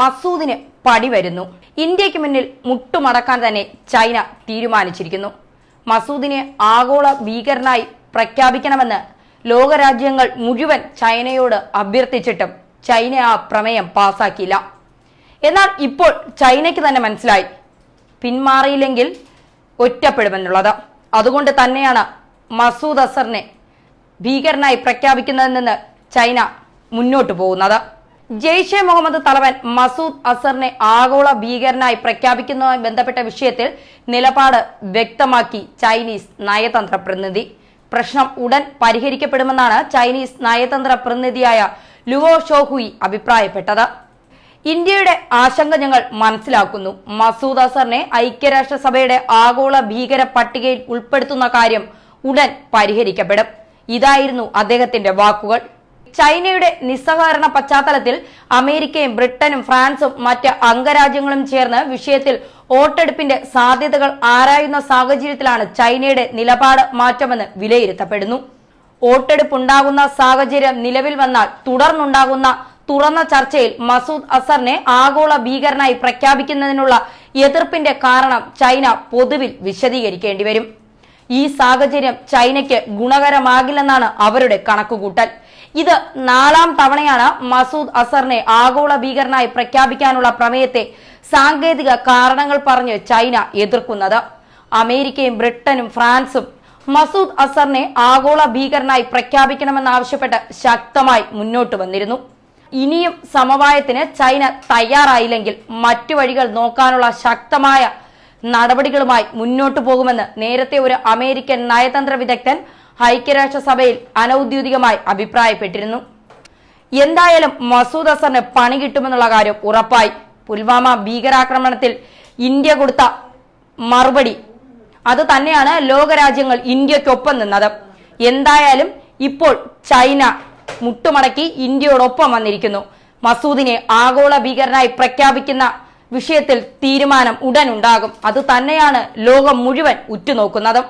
മസൂദിന് പടി വരുന്നു. ഇന്ത്യയ്ക്ക് മുന്നിൽ മുട്ടുമടക്കാൻ തന്നെ ചൈന തീരുമാനിച്ചിരിക്കുന്നു. മസൂദിനെ ആഗോള ഭീകരനായി പ്രഖ്യാപിക്കണമെന്ന് ലോകരാജ്യങ്ങൾ മുഴുവൻ ചൈനയോട് അഭ്യർത്ഥിച്ചിട്ടും ചൈന ആ പ്രമേയം പാസാക്കിയില്ല. എന്നാൽ ഇപ്പോൾ ചൈനയ്ക്ക് തന്നെ മനസ്സിലായി. പിന്മാറിയില്ലെങ്കിൽ ഒറ്റപ്പെടുമെന്നുള്ളത്. അതുകൊണ്ട് തന്നെയാണ് മസൂദ് അസറിനെ ഭീകരനായി പ്രഖ്യാപിക്കുന്നതിൽ നിന്ന് ചൈന മുന്നോട്ട് പോകുന്നത്. ജെയ്ഷെ മുഹമ്മദ് തലവൻ മസൂദ് അസറിനെ ആഗോള ഭീകരനായി പ്രഖ്യാപിക്കുന്നതുമായി ബന്ധപ്പെട്ട വിഷയത്തിൽ നിലപാട് വ്യക്തമാക്കി ചൈനീസ് നയതന്ത്ര പ്രതിനിധി. പ്രശ്നം ഉടൻ പരിഹരിക്കപ്പെടുമെന്നാണ് ചൈനീസ് നയതന്ത്ര പ്രതിനിധിയായ ലുവോ ഷോഹുയി അഭിപ്രായപ്പെട്ടത്. ഇന്ത്യയുടെ ആശങ്ക ഞങ്ങൾ മനസ്സിലാക്കുന്നു. മസൂദ് അസറിനെ ഐക്യരാഷ്ട്രസഭയുടെ ആഗോള ഭീകര പട്ടികയിൽ ഉൾപ്പെടുത്തുന്ന കാര്യം ഉടൻ പരിഹരിക്കപ്പെടും. ഇതായിരുന്നു അദ്ദേഹത്തിന്റെ വാക്കുകൾ. ചൈനയുടെ നിസ്സഹകരണ പശ്ചാത്തലത്തിൽ അമേരിക്കയും ബ്രിട്ടനും ഫ്രാൻസും മറ്റ് അംഗരാജ്യങ്ങളും ചേർന്ന് വിഷയത്തിൽ വോട്ടെടുപ്പിന്റെ സാധ്യതകൾ ആരായുന്ന സാഹചര്യത്തിലാണ് ചൈനയുടെ നിലപാട് മാറ്റമെന്ന് വിലയിരുത്തപ്പെടുന്നു. വോട്ടെടുപ്പുണ്ടാകുന്ന സാഹചര്യം നിലവിൽ വന്നാൽ തുടർന്നുണ്ടാകുന്ന തുറന്ന ചർച്ചയിൽ മസൂദ് അസറിനെ ആഗോള ഭീകരനായി പ്രഖ്യാപിക്കുന്നതിനുള്ള എതിർപ്പിന്റെ കാരണം ചൈന പൊതുവിൽ വിശദീകരിക്കേണ്ടി വരും. ഈ സാഹചര്യം ചൈനയ്ക്ക് ഗുണകരമാകില്ലെന്നാണ് അവരുടെ കണക്കുകൂട്ടൽ. ഇത് നാലാം തവണയാണ് മസൂദ് അസറിനെ ആഗോള ഭീകരനായി പ്രഖ്യാപിക്കാനുള്ള പ്രമേയത്തെ സാങ്കേതിക കാരണങ്ങൾ പറഞ്ഞ് ചൈന എതിർക്കുന്നത്. അമേരിക്കയും ബ്രിട്ടനും ഫ്രാൻസും മസൂദ് അസറിനെ ആഗോള ഭീകരനായി പ്രഖ്യാപിക്കണമെന്നാവശ്യപ്പെട്ട് ശക്തമായി മുന്നോട്ട് വന്നിരുന്നു. ഇനിയും സമവായത്തിന് ചൈന തയ്യാറായില്ലെങ്കിൽ മറ്റു വഴികൾ നോക്കാനുള്ള ശക്തമായ നടപടികളുമായി മുന്നോട്ടു പോകുമെന്ന് നേരത്തെ ഒരു അമേരിക്കൻ നയതന്ത്ര വിദഗ്ധൻ ഐക്യരാഷ്ട്രസഭയിൽ അനൌദ്യോഗികമായി അഭിപ്രായപ്പെട്ടിരുന്നു. എന്തായാലും മസൂദ് അസറിന് പണി കിട്ടുമെന്നുള്ള കാര്യം ഉറപ്പായി. പുൽവാമ ഭീകരാക്രമണത്തിൽ ഇന്ത്യ കൊടുത്ത മറുപടി. അത് തന്നെയാണ് ലോകരാജ്യങ്ങൾ ഇന്ത്യക്കൊപ്പം നിന്നത്. എന്തായാലും ഇപ്പോൾ ചൈന മുട്ടുമടക്കി ഇന്ത്യയോടൊപ്പം വന്നിരിക്കുന്നു. മസൂദിനെ ആഗോള ഭീകരനായി പ്രഖ്യാപിക്കുന്ന വിഷയത്തിൽ തീരുമാനം ഉടൻ ഉണ്ടാകും അത് തന്നെയാണ് ലോകം മുഴുവൻ ഉറ്റുനോക്കുന്നതും.